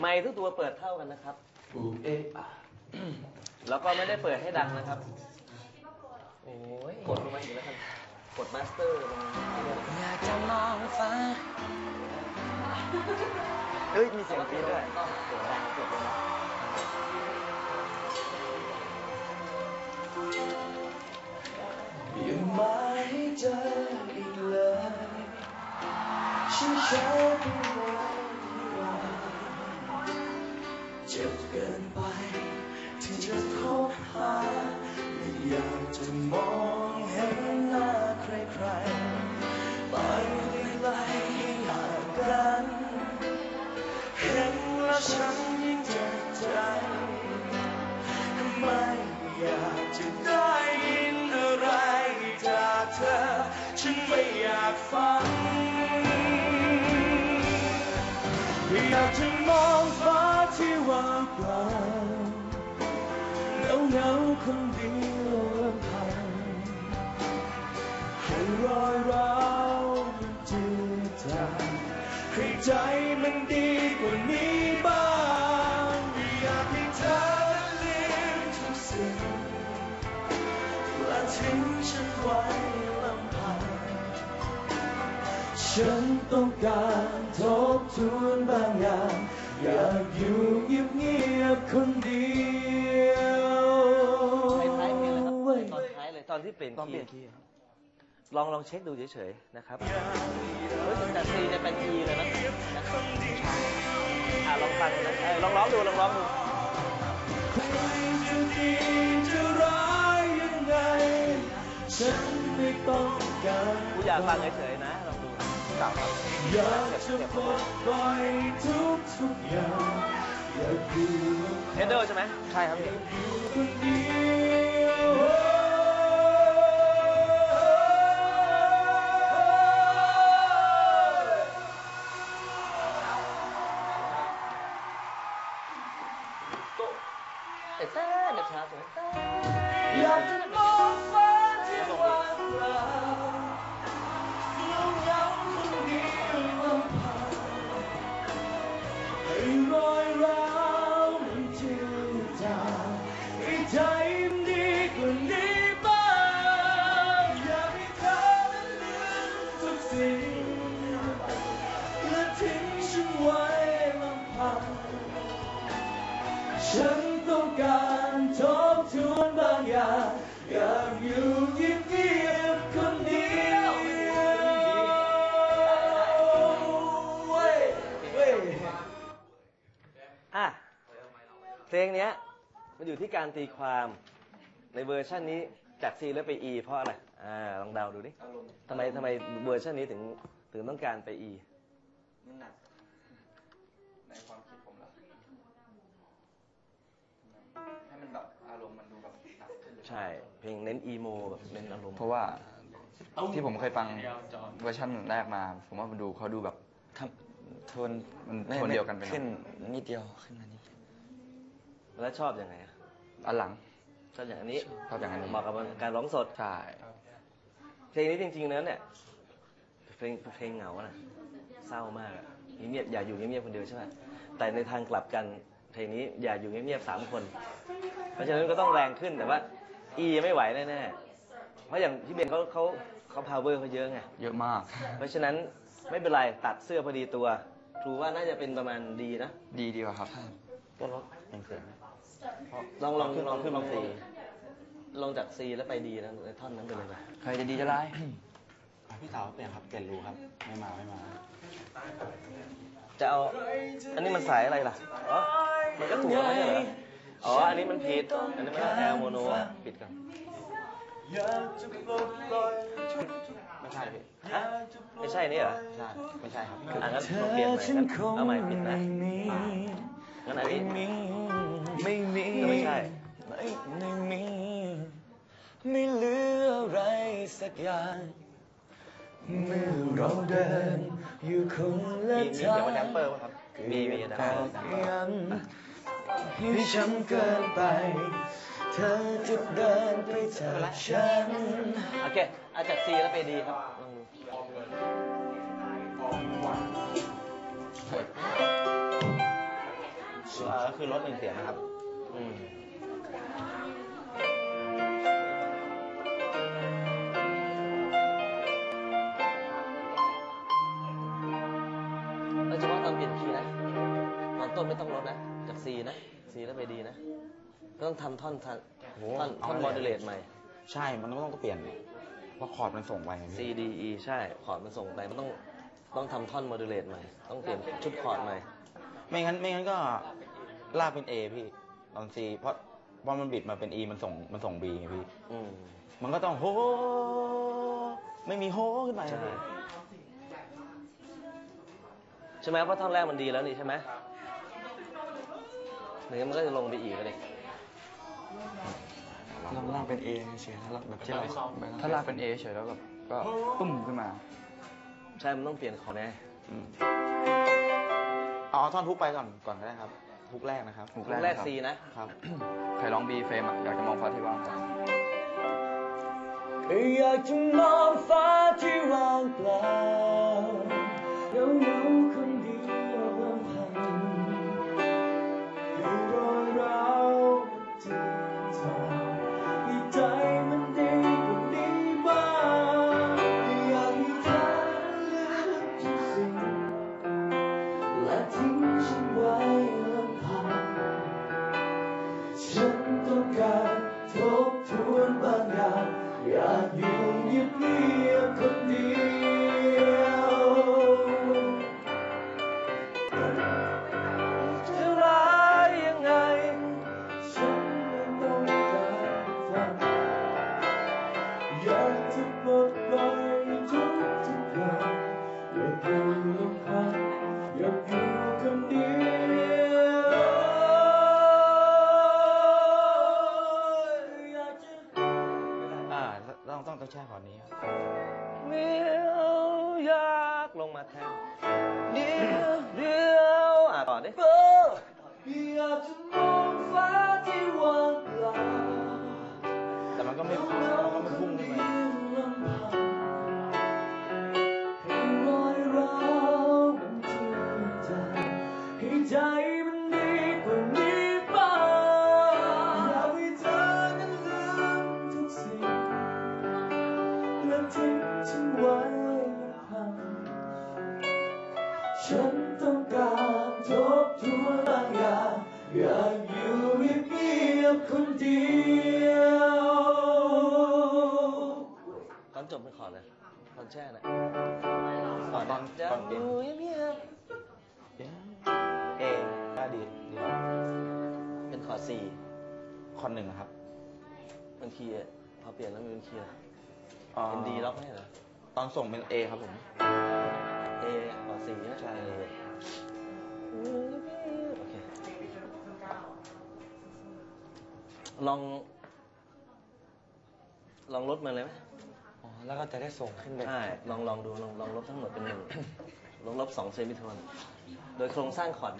ไมค์ทุกตัวเปิดเท่ากันนะครับ อูเอะอะแล้วก็ไม่ได้เปิดให้ดังนะครับ โอ้ยกดลงมาอีกแล้วกันกดมาสเตอร์ลงมาอยากจะมองฟ้า เฮ้ย มีเสียงปีนด้วยต้องเสียงดังสุดเลยนะอย่ามาให้เจออีกเลยฉันใช้ไปแล้ว จ็บเกินไป ที่จะคบหาไม่อยากจะมองเห็นหน้าใครๆไปไกลๆให้ห่างกัน เห็นแล้วฉัน เงาเงาคนเดียวลำพังให้รอยร้าวมันจืดจางให้ใจมันดีกว่านี้บ้างอยากให้เธอลืมทุกสิ่งและทิ้งฉันไว้ลำพังฉันต้องการทบทวนบางอย่างอยากอยู่เงียบๆคนเดียว ตอนท้ายเลยตอนที่เปลี่ยนต้องเปลี่ยนคีคีย์ย์ครับลองลองเช็คดูเฉยๆนะครับเฮ้ยจาก C จะเป็น E เลยนะนะครับอะลองฟังนะเอ้ยลองร้องดูลองร้องดูใครจะดีจะร้ายยังไงฉันไม่ต้องการกูอยากฟังเฉยๆนะลองดูอยากจะปลดปล่อยทุกทุกๆอย่างอยากอยู่เฮดเดอร์ใช่ไหมใช่ครับ ทุกสิ่งและทิ้งฉันไว้ลำพัง ฉันต้องการทบทวนบางอย่างอยากอยู่เงียบๆคนเดียวเว้ยเว้ยอะเพลงเนี้ยมันอยู่ที่การตีความในเวอร์ชันนี้จาก C แล้วไป E เพราะอะไร อ่าลองเดาดูดิทำไมทำไมเวอร์ชันนี้ถึงถึงต้องการไป E มันหนัก ในความคิดผมแล้วให้มันแบบอารมณ์มันดูแบบหนักขึ้นเลยใช่ เพลงเน้นอีโมแบบเน้นอารมณ์เพราะว่าที่ผมเคยฟังเวอร์ชันแรกมา ผมว่ามันดูเขาดูแบบครับโทนมันไม่โทนเดียวกันไปหน่อยขึ้นนิดเดียวขึ้นมานิดแล้วชอบยังไงอะอันหลัง ชอบอย่างนี้ชอบอย่างนี้ เหมาะกับการร้องสด ใช่ เพลงนี้จริงๆแล้วเนี่ยเพลงเพลงเหงาน่ะเศร้ามากอะเงียบๆอย่าอยู่เงียบๆคนเดียวใช่ไหมแต่ในทางกลับกันเพลงนี้อย่าอยู่เงียบๆสามคน เพราะฉะนั้นก็ต้องแรงขึ้นแต่ว่า E ไม่ไหวแน่ๆเพราะอย่างพี่เบนเขาเขาเขา power เขาเยอะไงเยอะมาก เพราะฉะนั้นไม่เป็นไรตัดเสื้อพอดีตัวครูว่าน่าจะเป็นประมาณดีนะดีดีกว่าครับก็ลดอย่างเสียงลองลองลองขึ้นลองซี ลงจาก C แล้วไปดีนะในท่อนนั้นไปเลยไปใครจะดีจะร้าย พี่สาวเปลี่ยนครับเปลี่ยนรูครับ ไม่มาไม่มา จะเอา อันนี้มันสายอะไรล่ะ อ๋อ มันก็ถูกแล้วไม่ใช่เหรออ๋อ อันนี้มันผิด อันนี้มันแอลโมโนปิดก่อนอยากจะปลดปล่อยไม่ใช่พี่ฮะไม่ใช่นี่เหรอ ใช่ ไม่ใช่ครับอะงั้นเธลองอเปลี่ยนใหม่ฉันงั้นคงเอาใหม่ผิดนะ ย่างเมื่อเราเดินอยู่คนละมีมีทาเดี๋ยวงมาแดมเปอร์ป่ะครับมีมีแดมตเปออร์กย้ำให้ช้ำเกินไป เธอจะเดินไปจากฉัน โอเคเอาจาก C แล้วไปดีครับลองดูคือลดหนึ่งเสียงนะครับ อืม นะ C แล้วไป D นะ ก็ต้องทำท่อนทันโหท่อนเอาท่อนเลย มอดูเลตใหม่ ใช่มันก็ต้องเปลี่ยนเพราะคอร์ดมันส่งไปไง C พี่ D E ใช่คอร์ดมันส่งไปมันต้องต้องทำท่อนมอดูเลตใหม่ ต้องเปลี่ยนชุดคอร์ดใหม่ ไม่งั้นไม่งั้นก็ลากเป็น A พี่ตอน C เพราะพอมันบิดมาเป็น E มันส่งมันส่ง B ไงพี่ อืม มันก็ต้องโฮไม่มีโฮขึ้นไปใช่พี่ใช่ไหมเพราะท่อนแรกมันดีแล้วนี่ใช่ไหม หรือมันก็จะลงไปอีกเลยลองล่างเป็นเอเฉยๆแล้วแบบที่เราไปถ้าลากเป็น A เฉยแล้วแบบก็ปุ้มขึ้นมา ใช่ มันต้องเปลี่ยนคอร์ดแน่อืมเอาเอาท่อนทุกไปก่อนก่อนก็ได้ครับทุกแรกนะครับทุกแรกแรก C นะครับ ใครร้อง B เฟรมอะอยากจะมองฟ้าที่ว่างครับอยากจะมองฟ้าที่ว่างเปล่า กลงมาแทนเดียวเดียวอะต่อดิอยากจะมองฟ้าที่ว่างเปล่าแต่มันก็ไม่ ฉันต้องการทบทวนบางอย่างอยากอยู่เงียบๆคนเดียวตอนจบเป็นคอร์ดเลยตอนแช่น่ะตอนตอนจะตอนเปลี่ยนอยู่เงียบเอได้ดีดีครับๆเป็นคอร์ด C คอนหนึ่งอะครับเป็นคีย์อะพอเปลี่ยนแล้วมันเป็นคีย์อะไรอ่าเป็น D ล็อกไม่ใช่เหรอตอนส่งเป็น A ครับผม A คอร์ด C นะใช่โอเคลองลองลดมาเลยไหมอ๋อ แล้วก็จะได้ส่งขึ้นไปใช่ ลองลองดู ลองลองลบทั้งหมดเป็นหนึ่ง ลองลบสองเซมิโทน โดยโครงสร้างคอร์ด